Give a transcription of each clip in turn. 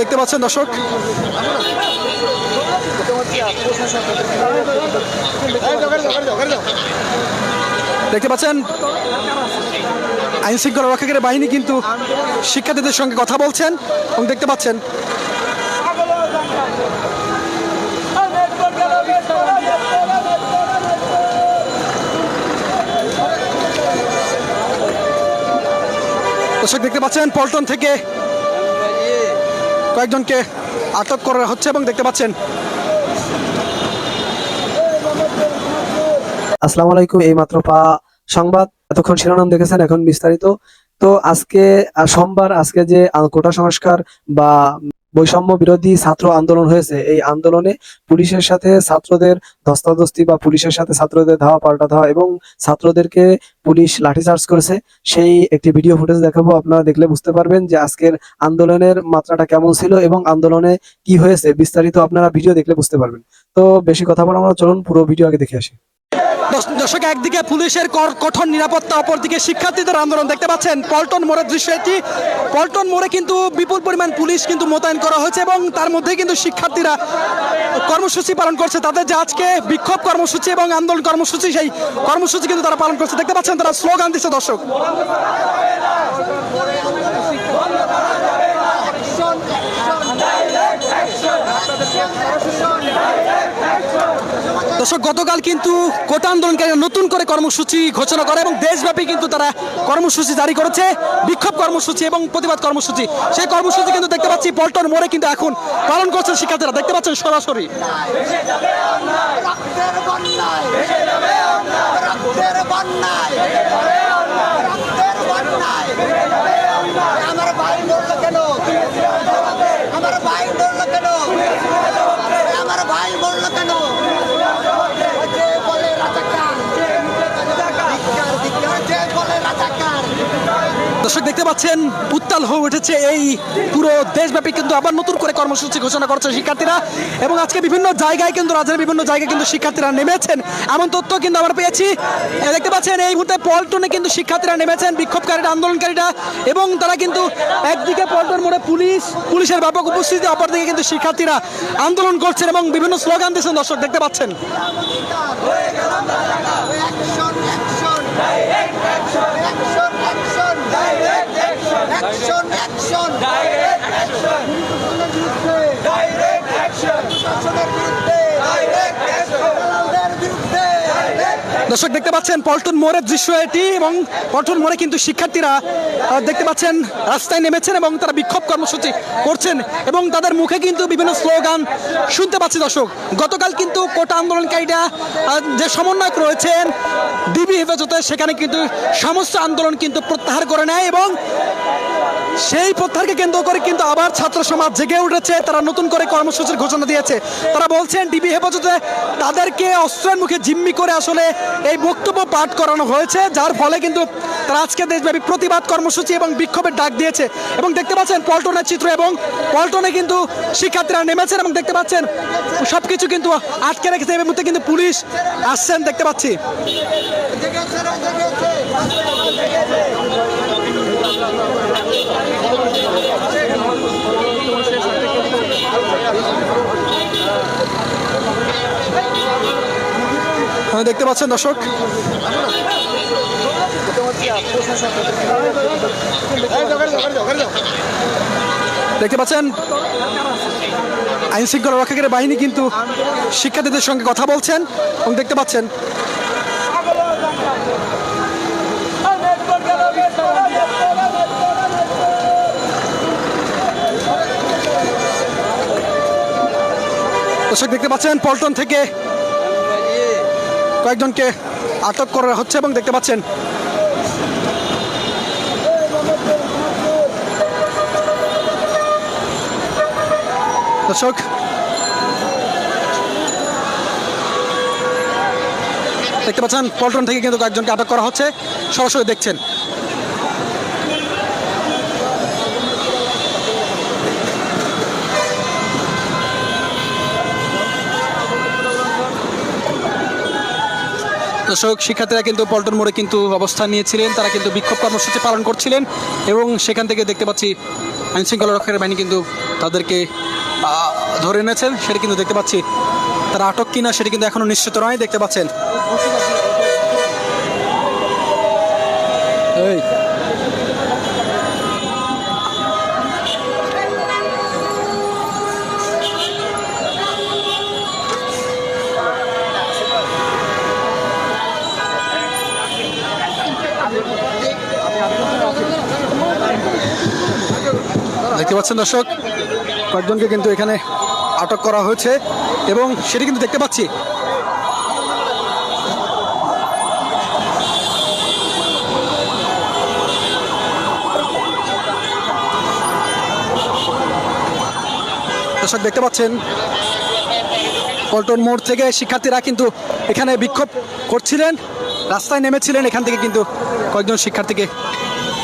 দেখতে পাচ্ছেন দর্শক। দেখতে পাচ্ছেন আইন শৃঙ্খলা রক্ষাকারী বাহিনী কিন্তু শিক্ষার্থীদের সঙ্গে কথা বলছেন এবং দেখতে পাচ্ছেন, দর্শক দেখতে পাচ্ছেন, পল্টন থেকে কয়েকজনকে আটক করা হচ্ছে এবং দেখতে পাচ্ছেন। আসসালামু আলাইকুম, এই মাত্র পা সংবাদ। এতক্ষণ শিরোনাম দেখেছেন এখন বিস্তারিত। তো আজকে সোমবার আজকে যে কোটা সংস্কার বা বৈষম্য বিরোধী ছাত্র আন্দোলন হয়েছে। এই আন্দোলনে পুলিশের সাথে ছাত্রদের ধস্তাধস্তি বা পুলিশের সাথে ছাত্রদের ধাওয়া পাল্টা ধাওয়া এবং ছাত্রদেরকে পুলিশ লাঠিচার্জ করেছে, সেই একটি ভিডিও ফুটেজ দেখাবো। আপনারা দেখলে বুঝতে পারবেন যে আজকের আন্দোলনের মাত্রাটা কেমন ছিল এবং আন্দোলনে কি হয়েছে। বিস্তারিত আপনারা ভিডিও দেখলে বুঝতে পারবেন। তো বেশি কথা বলা আমরা চলুন, পুরো ভিডিও আগে দেখে আসি। দর্শক, একদিকে পুলিশের কঠোর নিরাপত্তা, অপরদিকে শিক্ষার্থীদের আন্দোলন। দেখতে পাচ্ছেন, পল্টন মোড়ের দৃশ্য এটি। পল্টন মোড়ে কিন্তু বিপুল পরিমাণ পুলিশ কিন্তু মোতায়েন করা হয়েছে এবং তার মধ্যে কিন্তু শিক্ষার্থীরা কর্মসূচি পালন করছে। তাদের যে আজকে বিক্ষোভ কর্মসূচি এবং আন্দোলন কর্মসূচি, সেই কর্মসূচি কিন্তু তারা পালন করছে। দেখতে পাচ্ছেন, তারা স্লোগান দিচ্ছে, দর্শক। দর্শক, গতকাল কিন্তু কোটা আন্দোলনকারীরা নতুন করে কর্মসূচি ঘোষণা করে এবং দেশব্যাপী কিন্তু তারা কর্মসূচি জারি করেছে, বিক্ষোভ কর্মসূচি এবং প্রতিবাদ কর্মসূচি। সেই কর্মসূচি কিন্তু দেখতে পাচ্ছি পল্টন মোড়ে কিন্তু এখন পালন করছেন শিক্ষার্থীরা। দেখতে পাচ্ছেন সরাসরি রক্তের বন্যায় রক্তের বন্যায় রক্তের বন্যায় আমার ভাই মরলো কেন আমার ভাই মরলো কেন আমার ভাই মরলো কেন যে বলে রাজাকার ধিক্কার ধিক্কার যে বলে রাজাকার দর্শক দেখতে পাচ্ছেন, উত্তাল হয়ে উঠেছে এই পুরো দেশব্যাপী কিন্তু আবার নতুন করে কর্মসূচি ঘোষণা করছে শিক্ষার্থীরা। এবং আজকে বিভিন্ন জায়গায় কিন্তু, রাজ্যের বিভিন্ন জায়গায় কিন্তু শিক্ষার্থীরা নেমেছেন। এমন তথ্য কিন্তু আমরা পেয়েছি। দেখতে পাচ্ছেন, এই মুহূর্তে পল্টনে কিন্তু শিক্ষার্থীরা নেমেছেন, বিক্ষোভকারীরা, আন্দোলনকারীরা এবং তারা কিন্তু একদিকে পল্টন মোড়ে পুলিশ, পুলিশের ব্যাপক উপস্থিতি, অপরদিকে কিন্তু শিক্ষার্থীরা আন্দোলন করছেন এবং বিভিন্ন স্লোগান দিচ্ছেন দর্শক, দেখতে পাচ্ছেন। দর্শক দেখতে পাচ্ছেন, পল্টন মোড়ের দৃশ্য এটি এবং পল্টন মোড়ে কিন্তু শিক্ষার্থীরা দেখতে পাচ্ছেন, রাস্তায় নেমেছেন এবং তারা বিক্ষোভ কর্মসূচি করছেন এবং তাদের মুখে কিন্তু বিভিন্ন স্লোগান শুনতে পাচ্ছি দর্শক। গতকাল কিন্তু কোটা আন্দোলনকারীরা যে সমন্বয়ক রয়েছেন, ডিবি হেফাজতে, সেখানে কিন্তু সমস্ত আন্দোলন কিন্তু প্রত্যাহার করে নেয় এবং সেই প্রত্যাহারকে কেন্দ্র করে কিন্তু আবার ছাত্র সমাজ জেগে উঠেছে। তারা নতুন করে কর্মসূচির ঘোষণা দিয়েছে। তারা বলছেন, ডিবি হেফাজতে তাদেরকে অস্ত্রের মুখে জিম্মি করে আসলে এই বক্তব্য পাঠ করানো হয়েছে, যার ফলে কিন্তু তারা আজকে দেশব্যাপী প্রতিবাদ, কর্মসূচি এবং বিক্ষোভের ডাক দিয়েছে। এবং দেখতে পাচ্ছেন পল্টনের চিত্র এবং পল্টনে কিন্তু শিক্ষার্থীরা নেমেছেন এবং দেখতে পাচ্ছেন সবকিছু কিন্তু আটকে রেখেছে। এই মুহূর্তে কিন্তু পুলিশ আসছেন, দেখতে পাচ্ছি জেগেছে রে জেগেছে হ্যাঁ, দেখতে পাচ্ছেন দর্শক। দেখতে পাচ্ছেন আইন শৃঙ্খলা রক্ষাকারী বাহিনী কিন্তু শিক্ষার্থীদের সঙ্গে কথা বলছেন এবং দেখতে পাচ্ছেন, দর্শক দেখতে পাচ্ছেন, পল্টন থেকে কয়েকজনকে আটক করা হচ্ছে এবং দেখতে পাচ্ছেন দর্শক, দেখতে পাচ্ছেন পল্টন থেকে কিন্তু কয়েকজনকে আটক করা হচ্ছে। সরাসরি দেখছেন। দর্শক, শিক্ষার্থীরা কিন্তু পল্টন মোড়ে কিন্তু অবস্থান নিয়েছিলেন। তারা কিন্তু বিক্ষোভ কর্মসূচি পালন করছিলেন এবং সেখান থেকে দেখতে পাচ্ছি আইনশৃঙ্খলা রক্ষাকারী বাহিনী কিন্তু তাদেরকে ধরে এনেছেন। সেটা কিন্তু দেখতে পাচ্ছি তারা আটক কিনা, সেটা কিন্তু এখনও নিশ্চিত নয়। দেখতে পাচ্ছেন। এই দেখতে পাচ্ছেন দর্শক, কয়েকজনকে কিন্তু এখানে আটক করা হয়েছে এবং সেটি কিন্তু দেখতে পাচ্ছি। দর্শক, দেখতে পাচ্ছেন, পল্টন মোড় থেকে শিক্ষার্থীরা কিন্তু এখানে বিক্ষোভ করছিলেন, রাস্তায় নেমেছিলেন, এখান থেকে কিন্তু কয়েকজন শিক্ষার্থীকে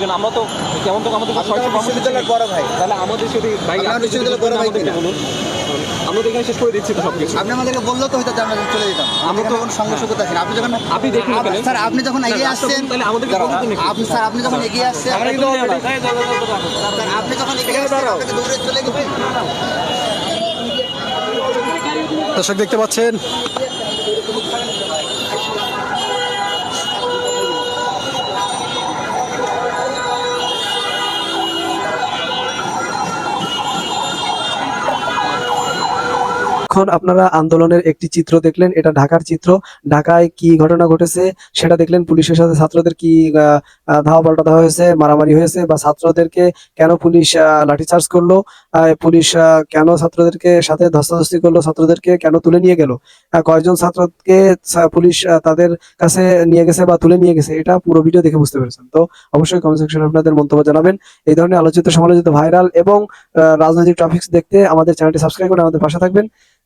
দিন আমরা তো কেমন তো আমাদের আমি তো বিশ্ববিদ্যালয়ের বড় ভাই। তাহলে আমাদের যদি ভাই বড় ভাই আমাদেরকে বলুন। আমরা তো এখানে শেষ করে দিচ্ছি তো সবকিছু। আপনি আমাদেরকে বললেও তো হয়তো আমরা চলে যেতাম। আমরা তো কোনো সংঘর্ষ করতে আসি আপনি যখন আপনি দেখুন স্যার আপনি যখন এগিয়ে আসছেন তাহলে নাকি? আপনি স্যার আপনি যখন এগিয়ে আসছেন আমরা কিন্তু স্যার, আপনি যখন এগিয়ে আসছেন আপনাকে দৌড়ে চলে দর্শক দেখতে পাচ্ছেন এখন আপনারা আন্দোলনের একটি চিত্র দেখলেন, এটা ঢাকার চিত্র। ঢাকায় কি ঘটনা ঘটেছে সেটা দেখলেন, পুলিশের সাথে ছাত্রদের কি ধাওয়া পাল্টা দেওয়া হয়েছে, মারামারি হয়েছে, বা ছাত্রদেরকে কেন পুলিশ লাঠিচার্জ করল পুলিশ কেন ছাত্রদেরকে সাথে ধস্তাধস্তি করল, ছাত্রদেরকে কেন তুলে নিয়ে গেল? কয়েকজন ছাত্রকে পুলিশ তাদের কাছে নিয়ে গেছে বা তুলে নিয়ে গেছে, এটা পুরো ভিডিও দেখে বুঝতে পেরেছেন। তো অবশ্যই কমেন্ট সেকশনে আপনাদের মন্তব্য জানাবেন। এই ধরনের আলোচিত, সমালোচিত ভাইরাল এবং রাজনৈতিক টপিকস দেখতে আমাদের চ্যানেলটি সাবস্ক্রাইব করে আমাদের পাশে থাকবেন।